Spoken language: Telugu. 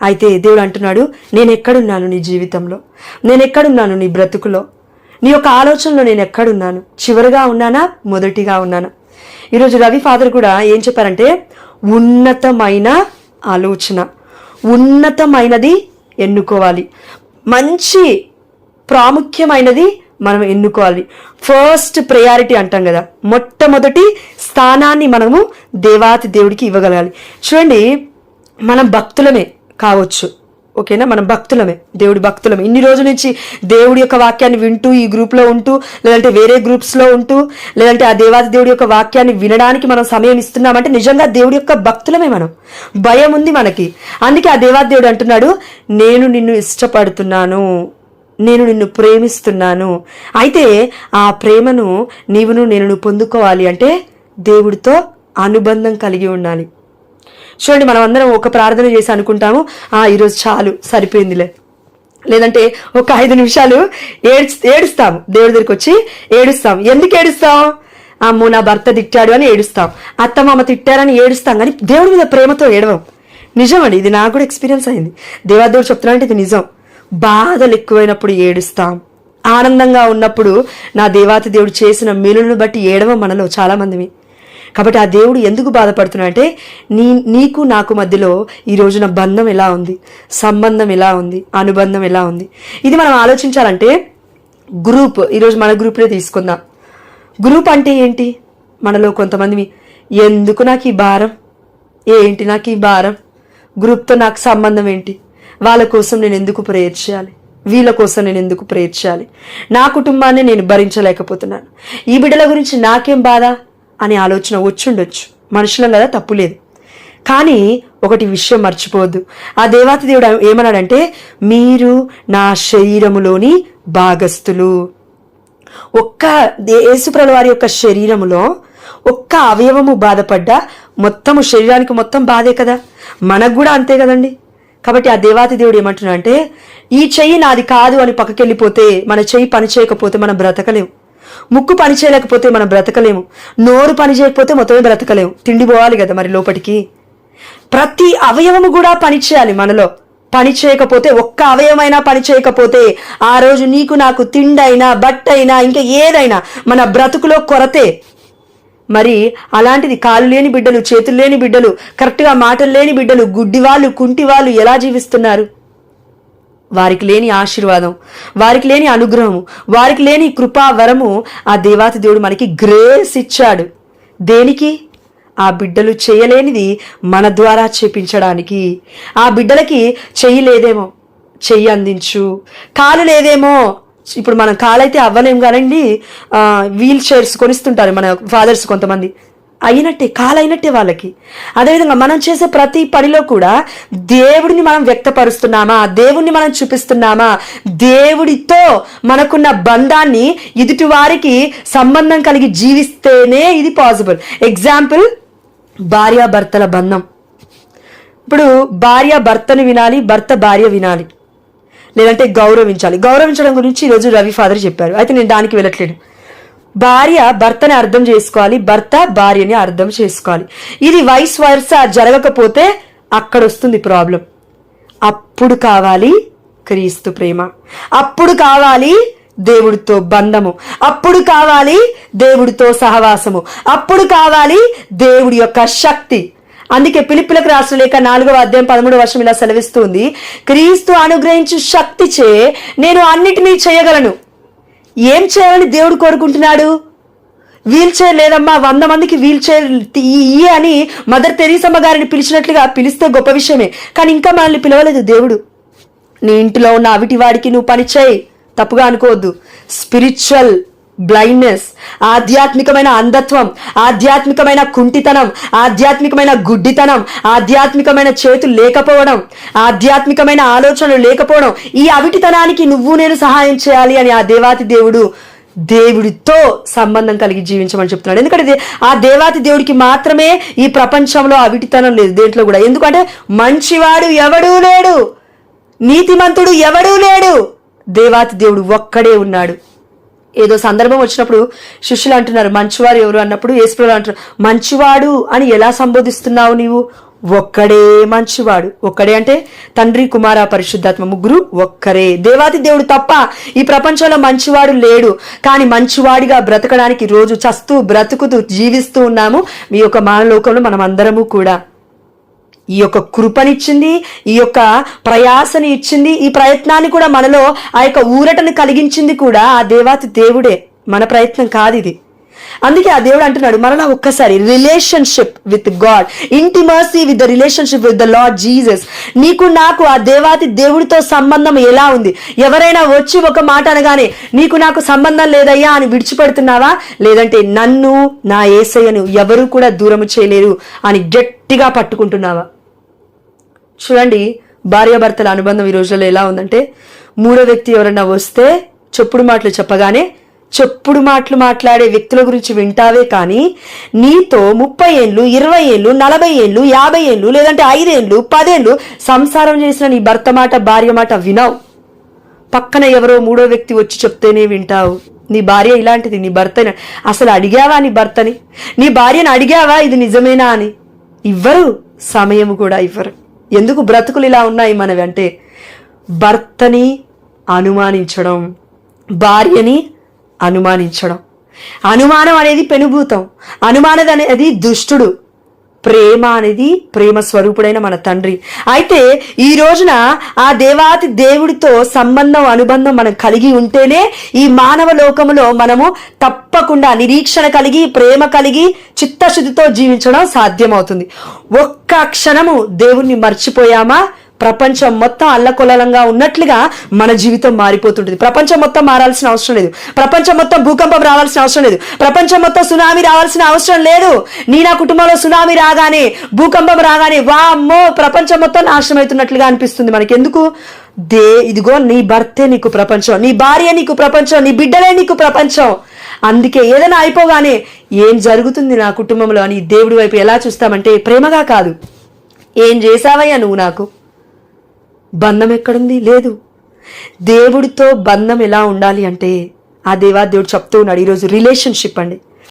అయితే దేవుడు అంటున్నాడు నేను ఎక్కడున్నాను నీ జీవితంలో? నేను ఎక్కడున్నాను నీ బ్రతుకులో? నీ యొక్క ఆలోచనలో నేను ఎక్కడున్నాను చివరిగా ఉన్నానా? మొదటిగా ఉన్నానా? ఈరోజు రవి ఫాదర్ కూడా ఏం చెప్పారంటే ఉన్నతమైన ఆలోచన. ఉన్నతమైనది ఎన్నుకోవాలి. మంచి ప్రాముఖ్యమైనది మనం ఎన్నుకోవాలి. ఫస్ట్ ప్రయారిటీ అంటాం కదా మొట్టమొదటి స్థానాన్ని మనము దేవాతి దేవుడికి ఇవ్వగలగాలి. చూడండి మనం భక్తులమే. కావచ్చు. ఓకేనా? మనం భక్తులమే. దేవుడి భక్తులమే. ఇన్ని రోజుల నుంచి దేవుడి యొక్క వాక్యాన్ని వింటూ ఈ గ్రూప్లో ఉంటూ లేదంటే వేరే గ్రూప్స్లో ఉంటూ లేదంటే ఆ దేవాది దేవుడి యొక్క వాక్యాన్ని వినడానికి మనం సమయం ఇస్తున్నామంటే నిజంగా దేవుడి యొక్క భక్తులమే మనం. భయం ఉంది మనకి. అందుకే ఆ దేవాది దేవుడు అంటున్నాడు నేను నిన్ను ఇష్టపడుతున్నాను. నేను నిన్ను ప్రేమిస్తున్నాను. అయితే ఆ ప్రేమను నీవును నేను పొందుకోవాలి అంటే దేవుడితో అనుబంధం కలిగి ఉండాలి. చూడండి మనం అందరం ఒక ప్రార్థన చేసి అనుకుంటాము ఆ ఈరోజు చాలు సరిపోయిందిలే. లేదంటే ఒక ఐదు నిమిషాలు ఏడ్చి ఏడుస్తాం దేవుడి దగ్గరికి వచ్చి ఏడుస్తాం. ఎందుకు ఏడుస్తాం అమ్మో నా భర్త తిట్టాడు అని ఏడుస్తాం. అత్త మామ తిట్టారని ఏడుస్తాం కానీ దేవుడి మీద ప్రేమతో ఏడవం. నిజమండి ఇది నాకు కూడా ఎక్స్పీరియన్స్ అయింది. దేవాదేవుడు చెప్తున్నానంటే ఇది నిజం. బాధలు ఎక్కువైనప్పుడు ఏడుస్తాం. ఆనందంగా ఉన్నప్పుడు నా దేవాతి దేవుడు చేసిన మేలును బట్టి ఏడవ మనలో చాలామందివి కాబట్టి ఆ దేవుడు ఎందుకు బాధపడుతున్నాడంటే నీ నీకు నాకు మధ్యలో ఈ రోజున బంధం ఎలా ఉంది? సంబంధం ఎలా ఉంది? అనుబంధం ఎలా ఉంది? ఇది మనం ఆలోచించాలంటే గ్రూప్ ఈరోజు మన గ్రూప్లో తీసుకుందాం. గ్రూప్ అంటే ఏంటి? మనలో కొంతమంది ఎందుకు నాకు ఈ భారం? ఏంటి నాకు ఈ భారం? గ్రూప్తో నాకు సంబంధం ఏంటి? వాళ్ళ కోసం నేను ఎందుకు ప్రేయర్ చేయాలి? వీళ్ళ కోసం నేను ఎందుకు ప్రేయర్ చేయాలి? నా కుటుంబాన్ని నేను భరించలేకపోతున్నాను. ఈ బిడ్డల గురించి నాకేం బాధ? అనే ఆలోచన వచ్చుండొచ్చు. మనుషులలో కదా తప్పులేదు. కానీ ఒకటి విషయం మర్చిపోవద్దు. ఆ దేవాతి దేవుడు ఏమన్నాడంటే మీరు నా శరీరములోని భాగస్థులు. ఒక్క యేసుప్రభు వారి యొక్క శరీరములో ఒక్క అవయవము బాధపడ్డా మొత్తము శరీరానికి మొత్తం బాధే కదా. మనకు కూడా అంతే కదండి. కాబట్టి ఆ దేవాతి దేవుడు ఏమంటున్నా అంటే ఈ చెయ్యి నాది కాదు అని పక్కకెళ్ళిపోతే మన చెయ్యి పని చేయకపోతే మనం బ్రతకలేము ముక్కు పని చేయలేకపోతే మనం బ్రతకలేము. నోరు పని చేయకపోతే మొత్తమే బ్రతకలేము. తిండి పోవాలి కదా మరి లోపలికి ప్రతి అవయవము కూడా పని చేయాలి మనలో. పని చేయకపోతే ఒక్క అవయవమైనా పని చేయకపోతే ఆ రోజు నీకు నాకు తిండైనా బట్టైనా ఇంకా ఏదైనా మన బ్రతుకులో కొరతే మరి అలాంటిది కాలు లేని బిడ్డలు చేతులు లేని బిడ్డలు కరెక్ట్గా మాటలు లేని బిడ్డలు గుడ్డి వాళ్ళు కుంటి వాళ్ళు ఎలా జీవిస్తున్నారు? వారికి లేని ఆశీర్వాదం వారికి లేని అనుగ్రహము వారికి లేని కృపావరము ఆ దేవాతి దేవుడు మనకి గ్రేస్ ఇచ్చాడు. దేనికి? ఆ బిడ్డలు చేయలేనిది మన ద్వారా చేపించడానికి. ఆ బిడ్డలకి చెయ్యి లేదేమో చెయ్యి అందించు. కాలు లేదేమో ఇప్పుడు మనం కాలైతే అవ్వలేం కానండి వీల్ చైర్స్ కొనిస్తుంటారు మన ఫాదర్స్ కొంతమంది. అయినట్టే కాలైనట్టే వాళ్ళకి. అదేవిధంగా మనం చేసే ప్రతి పనిలో కూడా దేవుడిని మనం వ్యక్తపరుస్తున్నామా? దేవుడిని మనం చూపిస్తున్నామా? దేవుడితో మనకున్న బంధాన్ని ఎదుటి వారికి సంబంధం కలిగి జీవిస్తేనే ఇది పాసిబుల్. ఎగ్జాంపుల్ భార్యాభర్తల బంధం. ఇప్పుడు భార్య భర్తను వినాలి భర్త భార్య వినాలి. లేదంటే గౌరవించాలి. గౌరవించడం గురించి ఈరోజు రవి ఫాదర్ చెప్పారు. అయితే నేను దానికి వెళ్ళట్లేదు. భార్య భర్తని అర్థం చేసుకోవాలి భర్త భార్యని అర్థం చేసుకోవాలి. ఇది వైస్ వర్స జరగకపోతే అక్కడ వస్తుంది ప్రాబ్లం అప్పుడు కావాలి క్రీస్తు ప్రేమ. అప్పుడు కావాలి దేవుడితో బంధము. అప్పుడు కావాలి దేవుడితో సహవాసము. అప్పుడు కావాలి దేవుడి యొక్క శక్తి. అందుకే పిలుపులకు రాసిన లేక నాలుగవ అధ్యాయం పదమూడు వర్షం ఇలా సెలవిస్తుంది క్రీస్తు అనుగ్రహించు శక్తిచే నేను అన్నిటినీ చేయగలను. ఏం చేయాలని దేవుడు కోరుకుంటున్నాడు? వీల్ చైర్ లేదమ్మా వంద మందికి వీల్ చైర్ ఇయ్యి అని మదర్ తెరీసమ్మ గారిని పిలిచినట్లుగా పిలిస్తే గొప్ప విషయమే. కానీ ఇంకా మనల్ని పిలవలేదు దేవుడు. నీ ఇంటిలో ఉన్న అవిటి వాడికి నువ్వు పని చేయి. తప్పుగా అనుకోవద్దు. స్పిరిచువల్ బ్లైండ్నెస్ ఆధ్యాత్మికమైన అంధత్వం ఆధ్యాత్మికమైన కుంటితనం ఆధ్యాత్మికమైన గుడ్డితనం ఆధ్యాత్మికమైన చేతులు లేకపోవడం ఆధ్యాత్మికమైన ఆలోచనలు లేకపోవడం ఈ అవిటితనానికి నువ్వు నేను సహాయం చేయాలి అని ఆ దేవాతి దేవుడు దేవుడితో సంబంధం కలిగి జీవించమని చెప్తున్నాడు. ఎందుకంటే ఆ దేవాతి దేవుడికి మాత్రమే ఈ ప్రపంచంలో అవిటితనం లేదు దేంట్లో కూడా. ఎందుకంటే మంచివాడు ఎవడూ లేడు నీతిమంతుడు ఎవడూ లేడు. దేవాతి దేవుడు ఒక్కడే ఉన్నాడు. ఏదో సందర్భం వచ్చినప్పుడు శిష్యులు అంటున్నారు మంచివారు ఎవరు? అన్నప్పుడు యేసుప్రభు అంటున్నారు మంచివాడు అని ఎలా సంబోధిస్తున్నావు నీవు? ఒక్కడే మంచివాడు. ఒక్కడే అంటే తండ్రి కుమార పరిశుద్ధాత్మ ముగ్గురు ఒక్కరే. దేవాది దేవుడు తప్ప ఈ ప్రపంచంలో మంచివాడు లేడు. కానీ మంచివాడిగా బ్రతకడానికి రోజు చస్తూ బ్రతుకుతూ జీవిస్తూ ఉన్నాము. మీ యొక్క మానలోకంలో మనం అందరము కూడా. ఈ యొక్క కృపనిచ్చింది ఈ యొక్క ప్రయాసని ఇచ్చింది ఈ ప్రయత్నాన్ని కూడా మనలో ఆ యొక్క ఊరటను కలిగించింది కూడా ఆ దేవాతి దేవుడే. మన ప్రయత్నం కాదు ఇది అందుకే ఆ దేవుడు అంటున్నాడు మరలా ఒక్కసారి relationship with God intimacy with the relationship with the Lord Jesus నీకు నాకు ఆ దేవాతి దేవుడితో సంబంధం ఎలా ఉంది? ఎవరైనా వచ్చి ఒక మాట అనగానే నీకు నాకు సంబంధం లేదయ్యా అని విడిచిపెడుతున్నావా? లేదంటే నన్ను నా ఏసయ్యను ఎవరు కూడా దూరము చేయలేరు అని గట్టిగా పట్టుకుంటున్నావా? చూడండి భార్యాభర్తల అనుబంధం ఈ రోజుల్లో ఎలా ఉందంటే మూడో వ్యక్తి ఎవరన్నా వస్తే చెప్పుడు మాటలు చెప్పగానే చెప్పుడు మాటలు మాట్లాడే వ్యక్తుల గురించి వింటావే కానీ నీతో ముప్పై ఏళ్ళు ఇరవై ఏళ్ళు నలభై ఏళ్ళు యాభై ఏళ్ళు లేదంటే ఐదేళ్ళు పదేళ్ళు సంసారం చేసిన నీ భర్త మాట భార్య మాట వినవు. పక్కన ఎవరో మూడో వ్యక్తి వచ్చి చెప్తేనే వింటావు. నీ భార్య ఇలాంటిది నీ భర్త అసలు అడిగావా నీ భర్తని? నీ భార్యను అడిగావా? ఇది నిజమేనా అని. ఇవ్వరు సమయం కూడా ఇవ్వరు. ఎందుకు బ్రతుకులు ఇలా ఉన్నాయి మనవి అంటే భర్తని అనుమానించడం భార్యని అనుమానించడం. అనుమానం అనేది పెనుభూతం. అనుమానం అనేది దుష్టుడు. ప్రేమ అనేది ప్రేమ స్వరూపుడైన మన తండ్రి. అయితే ఈ రోజున ఆ దేవాతి దేవుడితో సంబంధం అనుబంధం మనం కలిగి ఉంటేనే ఈ మానవ లోకములో మనము తప్పకుండా నిరీక్షణ కలిగి ప్రేమ కలిగి చిత్తశుద్ధితో జీవించడం సాధ్యమవుతుంది. ఒక్క క్షణము దేవుణ్ణి మర్చిపోయామా? ప్రపంచం మొత్తం అల్లకొలలంగా ఉన్నట్లుగా మన జీవితం మారిపోతుంటుంది. ప్రపంచం మొత్తం మారాల్సిన అవసరం లేదు. ప్రపంచం మొత్తం భూకంపం రావాల్సిన అవసరం లేదు. ప్రపంచం మొత్తం సునామీ రావాల్సిన అవసరం లేదు. నీ నా కుటుంబంలో సునామీ రాగానే భూకంపం రాగానే వామ్మో ప్రపంచం మొత్తం నాశనం అవుతున్నట్లుగా అనిపిస్తుంది మనకి ఎందుకు దే ఇదిగో నీ భర్తే నీకు ప్రపంచం. నీ భార్య నీకు ప్రపంచం. నీ బిడ్డలే నీకు ప్రపంచం. అందుకే ఏదైనా అయిపోగానే ఏం జరుగుతుంది నా కుటుంబంలో అని దేవుడి వైపు ఎలా చూస్తామంటే ప్రేమగా కాదు. ఏం చేసావయ్యా నువ్వు నాకు? బంధం ఎక్కడుంది లేదు. దేవుడితో బంధం ఎలా ఉండాలి అంటే ఆ దేవా దేవుడు చెప్తూ ఉన్నాడు ఈరోజు రిలేషన్షిప్ అండి.